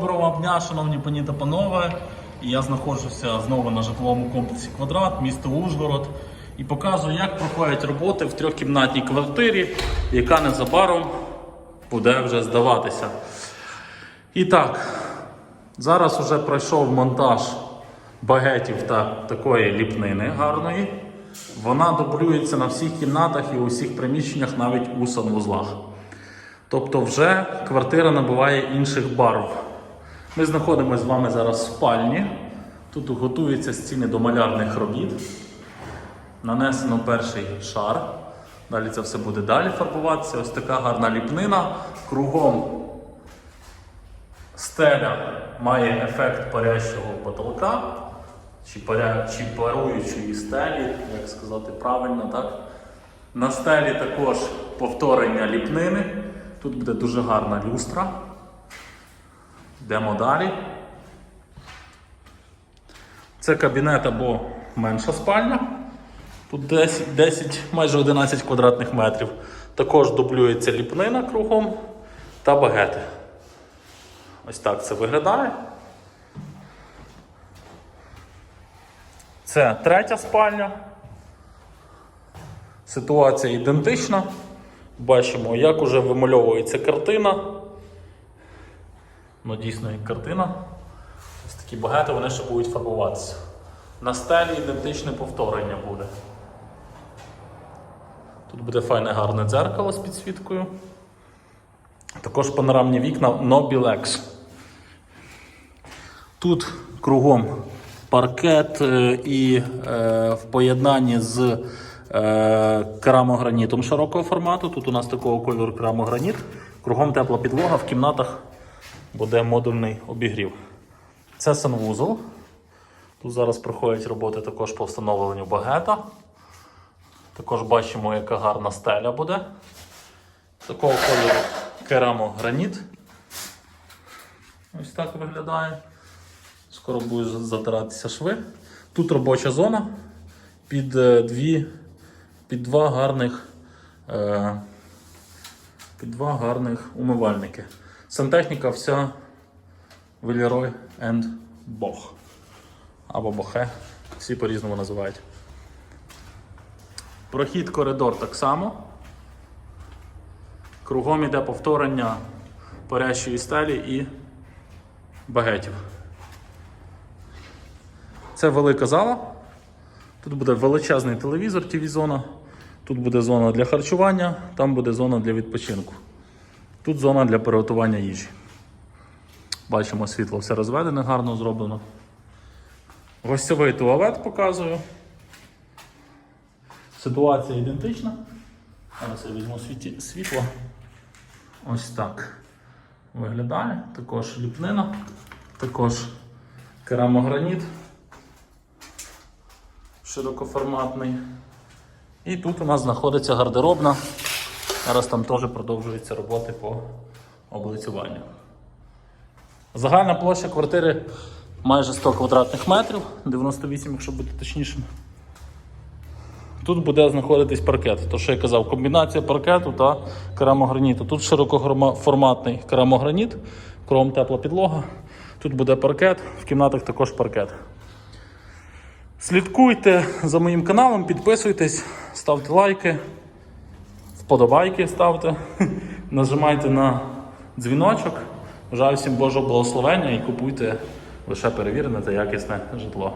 Доброго дня, шановні пані та панове. Я знаходжуся знову на житловому комплексі Квадрат, місто Ужгород, і показую, як проходять роботи в трьохкімнатній квартирі, яка незабаром буде вже здаватися. І так, зараз вже пройшов монтаж багетів та такої ліпнини гарної. Вона дублюється на всіх кімнатах і у всіх приміщеннях, навіть у санвузлах. Тобто вже квартира набуває інших барв. Ми знаходимося з вами зараз в спальні. Тут готуються стіни до малярних робіт. Нанесено перший шар. Далі це все буде далі фарбуватися. Ось така гарна ліпнина. Кругом стеля має ефект парящого потолка чи, паря... чи паруючої стелі, як сказати правильно, так? На стелі також повторення ліпнини. Тут буде дуже гарна люстра. Йдемо далі. Це кабінет або менша спальня. Тут 10, 10 майже 11 квадратних метрів. Також дублюється ліпнина кругом та багети. Ось так це виглядає. Це третя спальня. Ситуація ідентична. Бачимо, як уже вимальовується картина. Ну, дійсно, як картина. Ось такі багато вони ще будуть фарбуватися. На стелі ідентичне повторення буде. Тут буде файне гарне дзеркало з підсвіткою. Також панорамні вікна Nobilex. Тут кругом паркет е, і е, в поєднанні з е, керамогранітом широкого формату. Тут у нас такого кольору керамограніт. Кругом тепла підлога, в кімнатах буде модульний обігрів. Це санвузол. Тут зараз проходять роботи також по встановленню багета. Також бачимо, яка гарна стеля буде. Такого кольору керамограніт. Ось так виглядає. Скоро будуть затиратися шви. Тут робоча зона під, е, дві, під два гарних е, під два гарних умивальники. Сантехніка вся Вільрой and Бог. Або Бохе. Всі по-різному називають. Прохід коридор так само. Кругом іде повторення парящої стелі і багетів. Це велика зала. Тут буде величезний телевізор, TV-зона. Тут буде зона для харчування, там буде зона для відпочинку. Тут зона для приготування їжі. Бачимо, світло все розведене, гарно зроблено. Гостьовий туалет показую. Ситуація ідентична. Зараз я візьму світло. Ось так виглядає. Також ліпнина, також керамограніт широкоформатний. І тут у нас знаходиться гардеробна. Зараз там теж продовжуються роботи по облицюванню. Загальна площа квартири майже 100 квадратних метрів, 98, якщо бути точнішим. Тут буде знаходитись паркет. То, що я казав, комбінація паркету та керамограніту. Тут широкоформатний керамограніт, кром тепла підлога. Тут буде паркет, в кімнатах також паркет. Слідкуйте за моїм каналом, підписуйтесь, ставте лайки, вподобайки ставте, нажимайте на дзвіночок. Бажаю всім Божого благословення і купуйте лише перевірене та якісне житло.